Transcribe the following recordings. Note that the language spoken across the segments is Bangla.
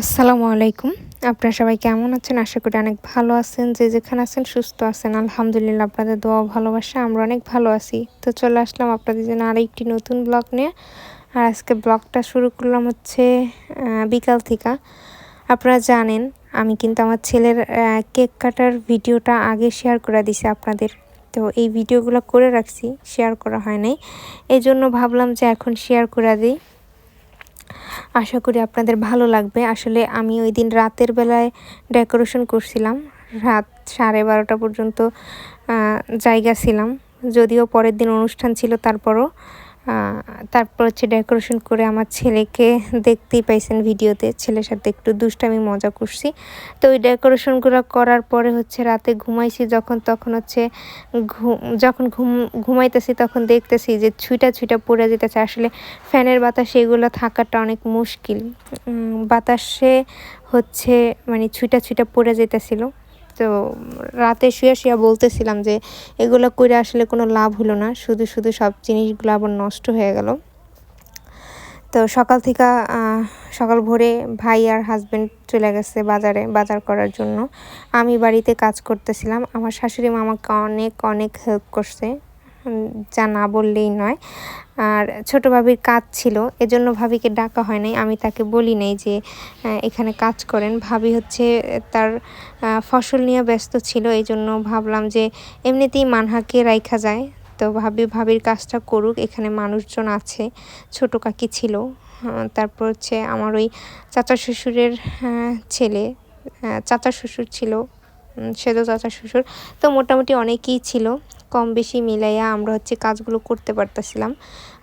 আসসালামু আলাইকুম। আপনারা সবাই কেমন আছেন? আশা করি অনেক ভালো আছেন। যে যেখানে আছেন সুস্থ আছেন। আলহামদুলিল্লাহ আপনাদের দোয়া ভালোবাসা, আমরা অনেক ভালো আছি। তো চলে আসলাম আপনাদের জন্য আরেকটি নতুন ব্লগ নিয়ে। আর আজকে ব্লগটা শুরু করলাম হচ্ছে বিকাল থেকে। আপনারা জানেন, আমি কিন্তু আমার ছেলের কেক কাটার ভিডিওটা আগে শেয়ার করে দিছি আপনাদের। তো এই ভিডিওগুলো করে রাখছি, শেয়ার করা হয় নাই। এই জন্য ভাবলাম যে এখন শেয়ার করে দিই। আশা করি আপনাদের ভালো লাগবে। আসলে আমি ওই দিন রাতের বেলায় ডেকোরেশন করছিলাম। রাত সাড়ে বারোটা পর্যন্ত জায়গা ছিলাম। যদিও পরের দিন অনুষ্ঠান ছিল, তারপরও তারপর হচ্ছে ডেকোরেশন করে আমার ছেলেকে দেখতেই পাইছেন ভিডিওতে। ছেলের সাথে একটু দুষ্টামি, মজা করছি। তো ওই ডেকোরেশনগুলো করার পরে হচ্ছে রাতে ঘুমাইছি, যখন তখন হচ্ছে যখন ঘুম ঘুমাইতেছি তখন দেখতেছি যে ছুইটা ছুইটা পড়ে যেতেছে। আসলে ফ্যানের বাতাসে এগুলো থাকাটা অনেক মুশকিল। বাতাসে হচ্ছে মানে ছুইটা ছুইটা পড়ে যেতেছিলো। তো রাতে শুয়ে শুয়ে বলতেছিলাম যে এগুলো করে আসলে কোনো লাভ হলো না, শুধু শুধু সব জিনিসগুলো আবার নষ্ট হয়ে গেল। তো সকাল থেকে সকাল ভোরে ভাই আর হাজব্যান্ড চলে গেছে বাজারে, বাজার করার জন্য। আমি বাড়িতে কাজ করতেছিলাম, আমার শাশুড়ি মা আমাকে অনেক অনেক হেল্প করছে। যা না বললেই নয়। আর ছোটো ভাবির কাজ ছিল, এজন্য ভাবিকে ডাকা হয় নাই। আমি তাকে বলি নাই যে এখানে কাজ করেন। ভাবি হচ্ছে তার ফসল নিয়ে ব্যস্ত ছিল এই জন্য ভাবলাম যে, এমনিতেই মানহাকে রাইখা যায়। তো ভাবি, ভাবির কাজটা করুক, এখানে মানুষজন আছে, ছোট কাকি ছিল। তারপর হচ্ছে আমার ওই চাচা শ্বশুরের ছেলে চাচা শ্বশুর ছিল সেদো চাচা শ্বশুর। তো মোটামুটি অনেকেই ছিল। কম বেশি মিলাইয়া আমরা হচ্ছে কাজগুলো করতে পারতেছিলাম।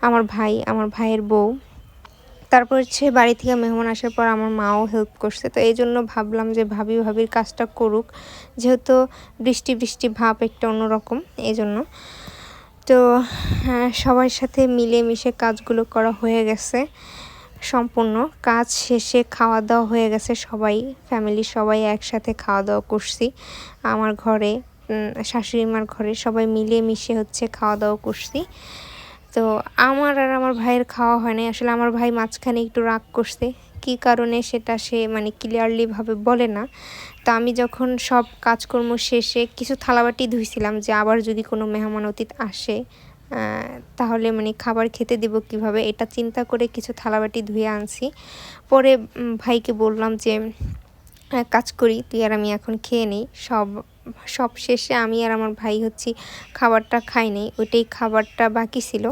আমার ভাই আমার ভাইয়ের বউ। তারপর হচ্ছে বাড়ি থেকে মেহমান আসার পর আমার মাও হেল্প করছে। তো এই জন্য ভাবলাম যে ভাবি ভাবির কাজটা করুক। যেহেতু বৃষ্টি বৃষ্টি ভাব একটা অন্যরকম এই জন্য তো হ্যাঁ, সবার সাথে মিলে মিশে কাজগুলো করা হয়ে গেছে। সম্পূর্ণ কাজ শেষে খাওয়া দাওয়া হয়ে গেছে সবাই। ফ্যামিলি সবাই একসাথে খাওয়া দাওয়া করছি। আমার ঘরে শাশুড়ি মার ঘরে সবাই মিলে মিশে হচ্ছে খাওয়া দাওয়া করছি। তো আমার আর আমার ভাইয়ের খাওয়া হয় নাই। আসলে আমার ভাই মাঝখানে একটু রাগ করছে। কি কারণে সেটা সে মানে ক্লিয়ারলিভাবে বলে না। তো আমি যখন সব কাজকর্ম শেষে কিছু থালাবাটি ধুইছিলাম যে আবার যদি কোনো মেহমান অতীত আসে তাহলে মানে খাবার খেতে দেব কীভাবে? এটা চিন্তা করে কিছু থালাবাটি ধুয়ে আনছি। পরে ভাইকে বললাম যে কাজ করি, তুই আর আমি এখন খেয়ে নিই। সব সব শেষে আমি আর আমার ভাই হচ্ছি খাবারটা খাই নাই, ওইটাই খাবারটা বাকি ছিল।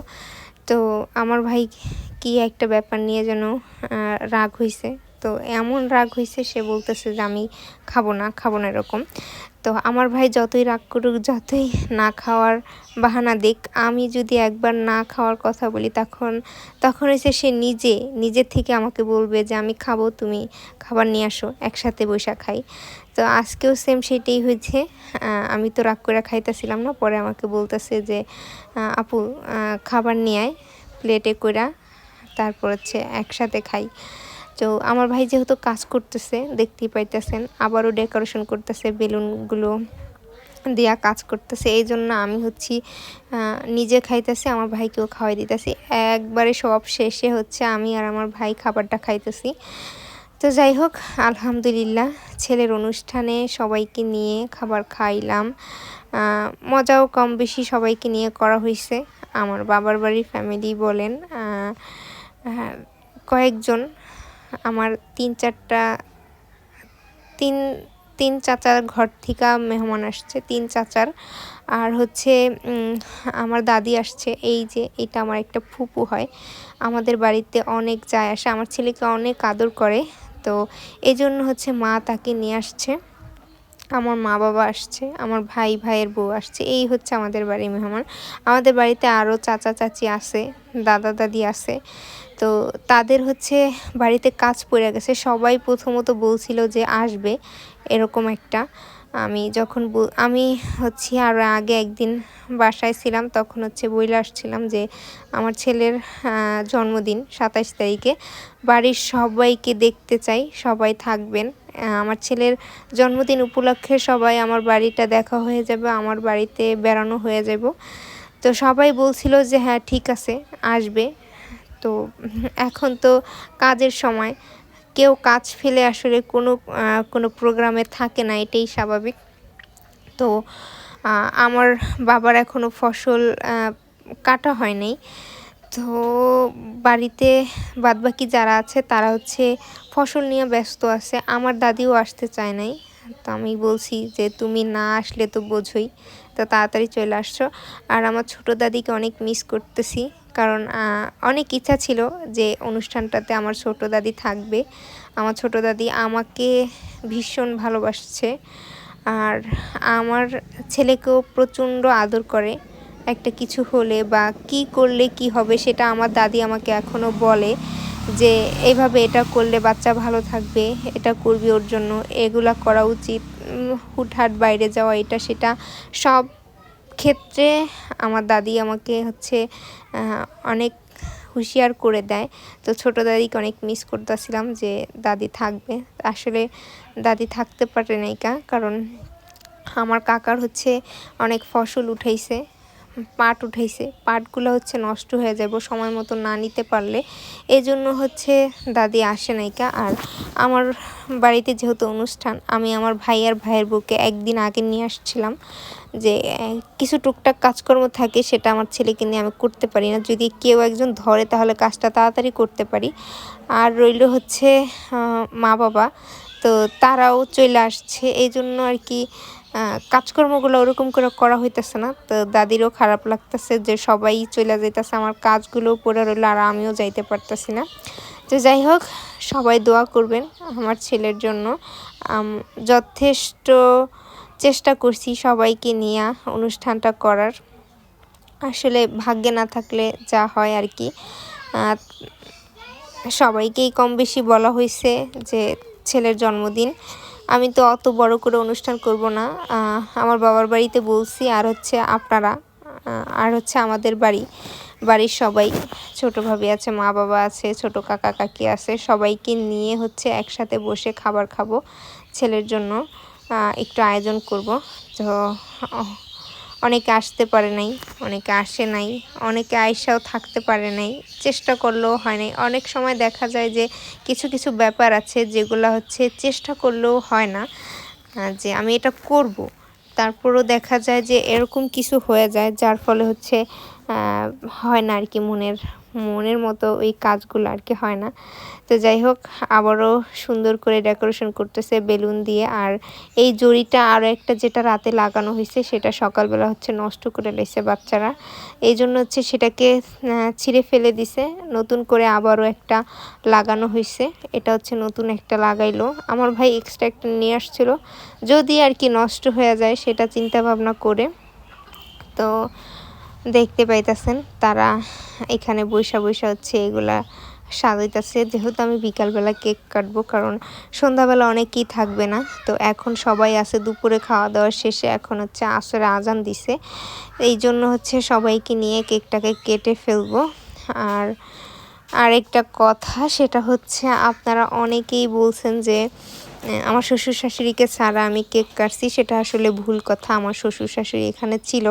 তো আমার ভাই কি একটা ব্যাপার নিয়ে যেন রাগ হয়েছে তো এমন রাগ হয়েছে সে বলতেছে যে আমি খাব না খাব না এরকম। তো আমার ভাই যতই রাগ করুক, যতই না খাওয়ার বাহানা দিক, আমি যদি একবার না খাওয়ার কথা বলি, তখন তখন এসে সে নিজে নিজের থেকে আমাকে বলবে যে আমি খাব, তুমি খাবার নিয়ে আসো, একসাথে বৈশা খাই। তো আজকেও সেম সেটাই হয়েছে আমি তো রাগ করে খাইতেছিলাম না, পরে আমাকে বলতেছে যে আপু খাবার নিয়ে আয় প্লেটে কইরা, তারপর হচ্ছে একসাথে খাই। তো আমার ভাই যেহেতু কাজ করতেছে, দেখতেই পাইতেছেন, আবারও ডেকোরেশন করতেছে বেলুনগুলো দেয়া কাজ করতেছে। এই জন্য আমি হচ্ছি নিজে খাইতেছি, আমার ভাইকেও খাওয়াই দিতেছি। একবারে সব শেষে হচ্ছে আমি আর আমার ভাই খাবারটা খাইতেছি। তো যাই হোক, আলহামদুলিল্লাহ, ছেলের অনুষ্ঠানে সবাইকে নিয়ে খাবার খাইলাম। মজাও কম বেশি সবাইকে নিয়ে করা হয়েছে আমার বাবার বাড়ির ফ্যামিলি বলেন কয়েকজন আমার তিন চারটা, তিন তিন চাচার ঘর থেকে মেহমান আসছে, তিন চাচার। আর হচ্ছে আমার দাদি আসছে, এই যে এটা আমার একটা ফুপু হয়। আমাদের বাড়িতে অনেক যায় আসে, আমার ছেলেকে অনেক আদর করে। তো এই জন্য হচ্ছে মা তাকে নিয়ে আসছে। আমার মা বাবা আসছে, আমার ভাই ভাইয়ের বউ আসছে, এই হচ্ছে আমাদের বাড়ির মেহমান। আমাদের বাড়িতে আরও চাচা চাচি আছে, দাদা দাদি আছে। তো তাদের হচ্ছে বাড়িতে কাজ পড়ে গেছে। সবাই প্রথমত বলছিল যে আসবে এরকম একটা। আমি যখন আমি হচ্ছে আরও আগে একদিন বাসায় ছিলাম, তখন হচ্ছে বইলে আসছিলাম যে আমার ছেলের জন্মদিন সাতাশ তারিখে। বাড়ির সবাইকে দেখতে চাই, সবাই থাকবেন। আমার ছেলের জন্মদিন উপলক্ষে সবাই আমার বাড়িটা দেখা হয়ে যাবে, আমার বাড়িতে বেড়ানো হয়ে যাব। তো সবাই বলছিল যে হ্যাঁ ঠিক আছে, আসবে। তো এখন তো কাজের সময়। কেউ কাজ ফেলে আসলে কোনো কোনো প্রোগ্রামে থাকে না, এটাই স্বাভাবিক। তো আমার বাবার এখনও ফসল কাটা হয় নাই। তো বাড়িতে বাদবাকি যারা আছে, তারা হচ্ছে ফসল নিয়ে ব্যস্ত আছে। আমার দাদিও আসতে চায় নাই। তো আমি বলছি যে, তুমি না আসলে তো বোঝোই। তো তাড়াতাড়ি চলে আসছো। আর আমার ছোট দাদিকে অনেক মিস করতেছি। কারণ অনেক ইচ্ছা ছিল যে অনুষ্ঠানটাতে আমার ছোট দাদি থাকবে। আমার ছোট দাদি আমাকে ভীষণ ভালোবাসছে। আর আমার ছেলেকেও প্রচণ্ড আদর করে। একটা কিছু হলে বা কি করলে কি হবে সেটা আমার দাদি আমাকে এখনও বলে যে এইভাবে এটা করলে বাচ্চা ভালো থাকবে, এটা করবি ওর জন্য, এগুলা করা উচিত হুটহাট বাইরে যাওয়া, এটা সেটা সব ক্ষেত্রে আমার দাদি আমাকে হচ্ছে অনেক হুঁশিয়ার করে দেয়। তো ছোটো দাদিকে অনেক মিস করতেছিলাম যে দাদি থাকবে। আসলে দাদি থাকতে পারে নাইকা কারণ আমার কাকার হচ্ছে অনেক ফসল উঠাইছে। পাট উঠাইছে পাটগুলো হচ্ছে নষ্ট হয়ে যাব, সময় মতো না নিতে পারলে। এই জন্য হচ্ছে দাদি আসে নাইকা আর আমার বাড়িতে যেহেতু অনুষ্ঠান, আমি আমার ভাই আর ভাইয়ের বউকে একদিন আগে নিয়ে আসছিলাম যে কিছু টুকটাক কাজকর্ম থাকে সেটা আমার ছেলেকে নিয়ে আমি করতে পারি না। যদি কেউ একজন ধরে তাহলে কাজটা তাড়াতাড়ি করতে পারি। আর রইল হচ্ছে মা বাবা তো তারাও চলে আসছে। এই জন্য আর কি কাজকর্মগুলো ওরকম করে করা হইতেছে না। তো দাদিরও খারাপ লাগতেছে যে সবাই চলে যাইতেছে, আমার কাজগুলো পড়ে রইল আর আমিও যাইতে পারতেছি না। তো যাই হোক, সবাই দোয়া করবেন আমার ছেলের জন্য। যথেষ্ট চেষ্টা করছি সবাইকে নিয়ে অনুষ্ঠানটা করার। আসলে ভাগ্যে না থাকলে যা হয় আর কি। সবাইকেই কম বেশি বলা হয়েছে যে ছেলের জন্মদিন। আমি তো অত বড় করে অনুষ্ঠান করব না আমার বাবার বাড়িতে বলছি, আর হচ্ছে আপনারা আর হচ্ছে আমাদের বাড়ি, বাড়ির সবাই, ছোটো ভাবি আছে, মা বাবা আছে, ছোট কাকা কাকি আছে, সবাইকে নিয়ে হচ্ছে একসাথে বসে খাবার খাব, ছেলের জন্য একটু আয়োজন করব। তো অনেকে আসতে পারে নাই, অনেকে আসে নাই, অনেকে আয়সাও থাকতে পারে নাই, চেষ্টা করলেও হয় নাই। অনেক সময় দেখা যায় যে কিছু কিছু ব্যাপার আছে যেগুলো হচ্ছে চেষ্টা করলেও হয় না যে আমি এটা করব। তারপরও দেখা যায় যে এরকম কিছু হয়ে যায়, যার ফলে হচ্ছে হয় না আর কি মনের মনের মতো ওই কাজগুলো আর কি হয় না। তো যাই হোক, আবারও সুন্দর করে ডেকোরেশন করতেছে বেলুন দিয়ে। আর এই জড়িটা আরও একটা যেটা রাতে লাগানো হয়েছে, সেটা সকালবেলা হচ্ছে নষ্ট করে লেছে বাচ্চারা। এই জন্য হচ্ছে সেটাকে ছিঁড়ে ফেলে দিছে। নতুন করে আবারও একটা লাগানো হয়েছে। এটা হচ্ছে নতুন একটা লাগাইলো। আমার ভাই এক্সট্রা একটা নিয়ে আসছিল। যদি আর কি নষ্ট হয়ে যায়, সেটা চিন্তা ভাবনা করে। তো দেখতে পাইতেছেন, তারা এখানে বৈশা বৈশা হচ্ছে এগুলা সাজাইতেছে। যেহেতু আমি বিকালবেলা কেক কাটবো, কারণ সন্ধ্যাবেলা অনেকেই থাকবে না, তো এখন সবাই আছে, দুপুরে খাওয়া দাওয়া শেষে এখন হচ্ছে আসরে আজান দিছে। এই জন্য হচ্ছে সবাইকে নিয়ে কেকটাকে কেটে ফেলব। আর আরেকটা কথা, সেটা হচ্ছে আপনারা অনেকেই বলছেন যে, আমার শ্বশুর শাশুড়িকে ছাড়া আমি কেক কাটছি। সেটা আসলে ভুল কথা, আমার শ্বশুর শাশুড়ি এখানে ছিল।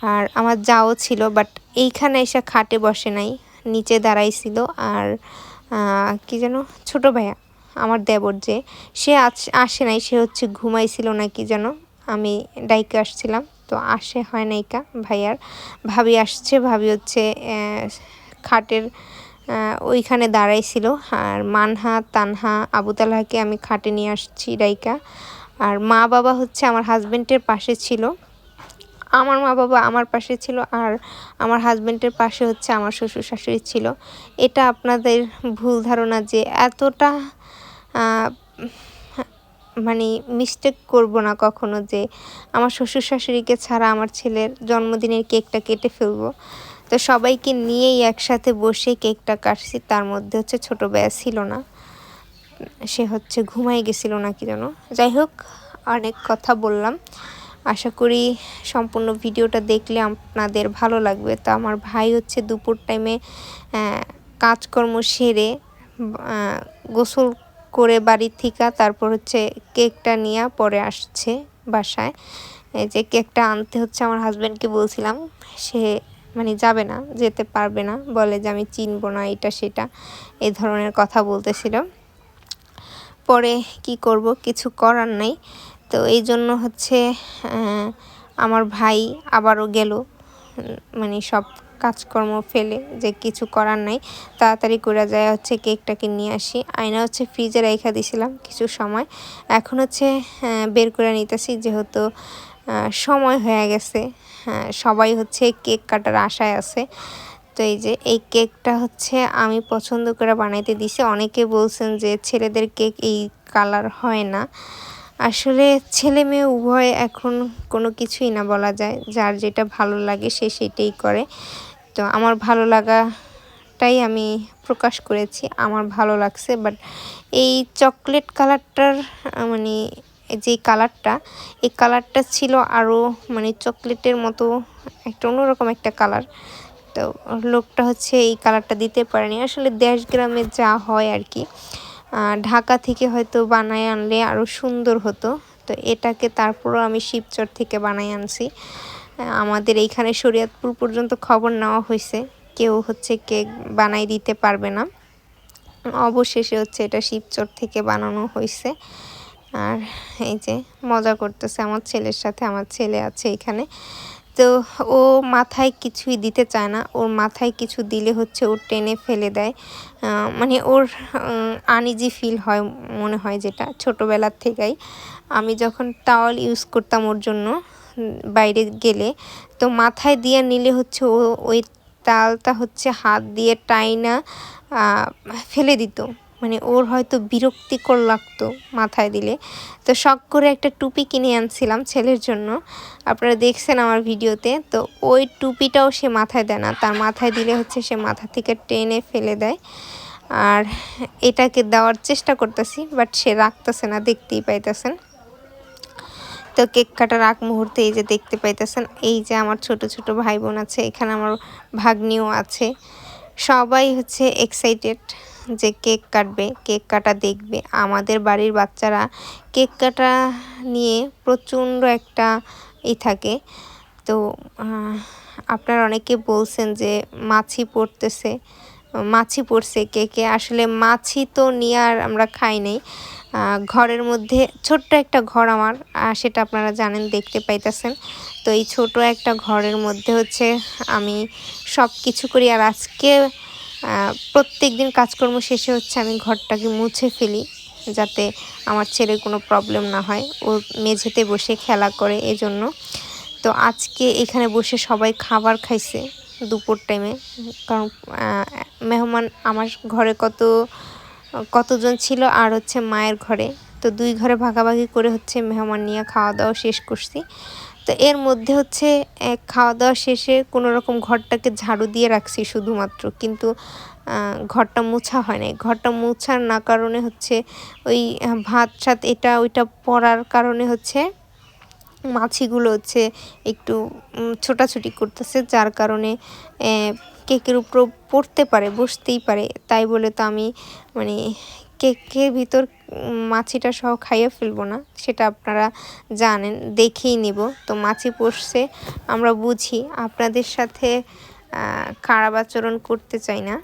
আর আমার যাও ছিল বাট এইখানে এসে খাটে বসে নাই, নিচে দাঁড়াইছিল আর কি যেন, ছোট ভাইয়া, আমার দেবর যে, সে আসে নাই, সে হচ্ছে ঘুমাইছিল না কি যেন, আমি ডাইকে আসছিলাম, তো আসে হয় নাইকা ভাইয়ার, ভাবি আসছে, ভাবি হচ্ছে খাটের ওইখানে দাঁড়াইছিল, আর মানহা, তানহা আবু তালহাকে আমি খাটে নিয়ে আসছি ডাইকা, আর মা বাবা হচ্ছে আমার হাজব্যান্ডের পাশে ছিল আমার মা বাবা আমার পাশে ছিল আর আমার হাজব্যান্ডের পাশে হচ্ছে আমার শ্বশুর শাশুড়ি ছিল। এটা আপনাদের ভুল ধারণা যে এতটা মানে মিস্টেক করব না কখনো যে আমার শ্বশুর শাশুড়িকে ছাড়া আমার ছেলের জন্মদিনের কেকটা কেটে ফেলব। তো সবাইকে নিয়েই একসাথে বসে কেকটা কাটছি, তার মধ্যে হচ্ছে ছোটো ব্যয় ছিল না। সে হচ্ছে ঘুমাই গেছিল না কি যেন। যাই হোক, অনেক কথা বললাম। আশা করি সম্পূর্ণ ভিডিওটা দেখলে আপনাদের ভালো লাগবে। তো আমার ভাই হচ্ছে দুপুর টাইমে কাজকর্ম সেরে গোসল করে বাড়ির থেকে, তারপর হচ্ছে কেকটা নিয়ে পরে আসছে বাসায়। যে কেকটা আনতে হচ্ছে আমার হাজব্যান্ডকে বলছিলাম, সে মানে যাবে না, যেতে পারবে না, বলে যে আমি চিনবো না এটা সেটা এই ধরনের কথা বলতেছিল। পরে কি করব, কিছু করার নাই। তো এই জন্য হচ্ছে আমার ভাই আবারও গেল। মানে সব কাজকর্ম ফেলে যে কিছু করার নাই। তাড়াতাড়ি করে যায় হচ্ছে কেকটাকে নিয়ে আসি। আয়না হচ্ছে ফ্রিজে রেখে দিয়েছিলাম কিছু সময়। এখন হচ্ছে বের করে নিতেছি যেহেতু সময় হয়ে গেছে। হ্যাঁ, সবাই হচ্ছে কেক কাটার আশায় আছে। তো এই যে এই কেকটা হচ্ছে আমি পছন্দ করে বানাইতে দিছি। অনেকে বলছেন যে ছেলেদের কেক এই কালার হয় না। আসলে ছেলে মেয়ে উভয় এখন কোনো কিছুই না বলা যায়। যার যেটা ভালো লাগে সে সেটাই করে। তো আমার ভালো লাগাটাই আমি প্রকাশ করেছি। আমার ভালো লাগছে। বাট এই চকলেট কালারটার মানে যে কালারটা, এই কালারটা ছিল আরও মানে চকলেটের মতো একটা অন্যরকম একটা কালার। তো লোকটা হচ্ছে এই কালারটা দিতে পারেনি। আসলে দেশ গ্রামে যা হয় আর কি। ঢাকা থেকে হয়তো বানায় আনলে আরও সুন্দর হতো। তো এটাকে তারপরও আমি শিবচর থেকে বানাই আনছি। আমাদের এইখানে শরীয়তপুর পর্যন্ত খবর নেওয়া হয়েছে। কেউ হচ্ছে কেক বানাই দিতে পারবে না। অবশেষে হচ্ছে এটা শিবচর থেকে বানানো হয়েছে। আর এই যে মজা করতেছে আমার ছেলের সাথে, আমার ছেলে আছে এখানে। তো ও মাথায় কিছুই দিতে চায় না। ওর মাথায় কিছু দিলে হচ্ছে ও টেনে ফেলে দেয়। মানে ওর আনইজি ফিল হয় মনে হয় যেটা ছোটোবেলার থেকেই। আমি যখন টাওয়াল ইউজ করতাম ওর জন্য বাইরে গেলে, তো মাথায় দিয়ে নিলে হচ্ছে ও, ওই তালটা হচ্ছে হাত দিয়ে টাইনা ফেলে দিত। মানে ওর হয়তো বিরক্তিকর লাগতো মাথায় দিলে। তো শখ করে একটা টুপি কিনে আনছিলাম ছেলের জন্য। আপনারা দেখছেন আমার ভিডিওতে। তো ওই টুপিটাও সে মাথায় দেয় না। তার মাথায় দিলে হচ্ছে সে মাথা থেকে টেনে ফেলে দেয়। আর এটাকে দেওয়ার চেষ্টা করতেছি, বাট সে রাখতেছে না, দেখতেই পাইতেছেন। তো কেক কাটার আগ মুহূর্তে এই যে দেখতে পাইতেছেন, এই যে আমার ছোট ছোট ভাই বোন আছে, এখানে আমার ভাগ্নিও আছে। সবাই হচ্ছে এক্সাইটেড যে কেক কাটবে, কেক কাটা দেখবে। আমাদের বাড়ির বাচ্চারা কেক কাটা নিয়ে প্রচণ্ড একটা ই থাকে। তো আপনারা অনেকে বলছেন যে মাছি পড়তেছে, মাছি পড়ছে কেকে। আসলে মাছি তো নিয়ে আর আমরা খাই নাই। ঘরের মধ্যে ছোট্ট একটা ঘর আমার সেটা আপনারা জানেন, দেখতে পাইতেছেন। তো এই ছোট একটা ঘরের মধ্যে হচ্ছে আমি সব কিছু করি। আর আজকে প্রত্যেক দিন কাজকর্ম শেষে হচ্ছে আমি ঘরটাকে মুছে ফেলি, যাতে আমার ছেলের কোনো প্রবলেম না হয়। ও মেঝেতে বসে খেলা করে এজন্য। তো আজকে এখানে বসে সবাই খাবার খাইছে দুপুর টাইমে কারণ মেহমান আমার ঘরে কত, কতজন ছিল আর হচ্ছে মায়ের ঘরে। তো দুই ঘরে ভাগাভাগি করে হচ্ছে মেহমান নিয়ে খাওয়া দাওয়া শেষ করছি। তো এর মধ্যে হচ্ছে খাওয়া দাওয়া শেষে কোনো রকম ঘরটাকে ঝাড়ু দিয়ে রাখছি শুধুমাত্র। কিন্তু ঘরটা মোছা হয় নাই। ঘরটা মোছার না কারণে হচ্ছে, ওই ভাত, সাত এটা ওইটা পড়ার কারণে হচ্ছে, মাছিগুলো হচ্ছে একটু ছোটাছুটি করতেছে, যার কারণে কেকের উপর পড়তে পারে, বসতেই পারে। তাই বলে তো আমি মানে কেকের ভিতর মাছিটা সহ খাইয়ে ফেলব না, সেটা আপনারা জানেন, দেখেই নিব। তো মাছি পোষছে, আমরা বুঝি। আপনাদের সাথে খারাপ আচরণ করতে চাই না।